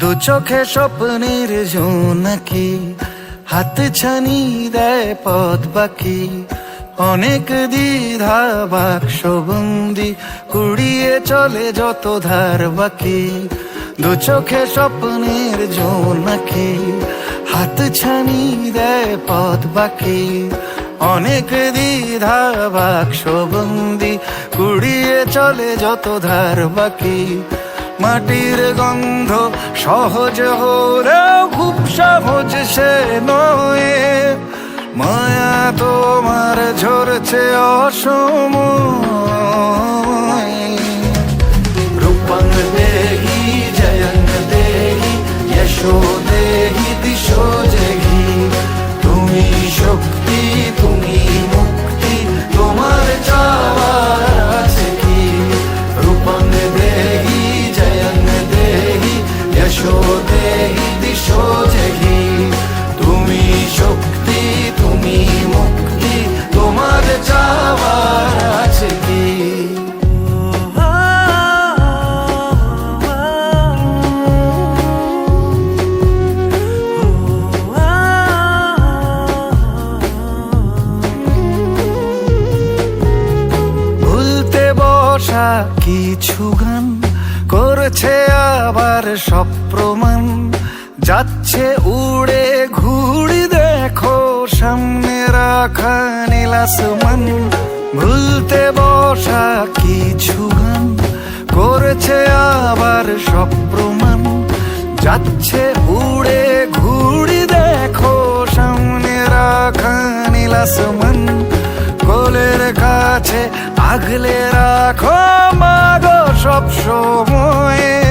দু চোখে স্বপ্নের জোনাকি হাত ছানি দেয় পথ বাকি অনেক দ্বিধা বাক্স বন্দি কুড়িয়ে চলে যত ধার বাকি দু চোখে স্বপ্নের জোনাকি হাত ছানি দেয় পথ বাকি অনেক দ্বিধা বাক্স বন্দি কুড়িয়ে চলে যত ধার বাকি, মাটির গন্ধ সহজ হলেও খুব সহজ সে নয়। মায়া তোমার ঝরছে অসময় দেহি দিশো জেহি তুমি শক্তি তুমি মুক্তি তোমার চাওয়ার আছে কি? বসা কিছু গান করছে আবার সব প্রমাণ। যাচ্ছে উড়ে ঘুড়ি দেখো, সামনে রাখা নীলাসমান ভুলতে বসা কিছু গান করছে আবার সব প্রমাণ। যাচ্ছে উড়ে ঘুড়ি দেখো, সামনে রাখা নীলাসমান কোলের কাছে আগলে রাখো, মাগো। সব সময়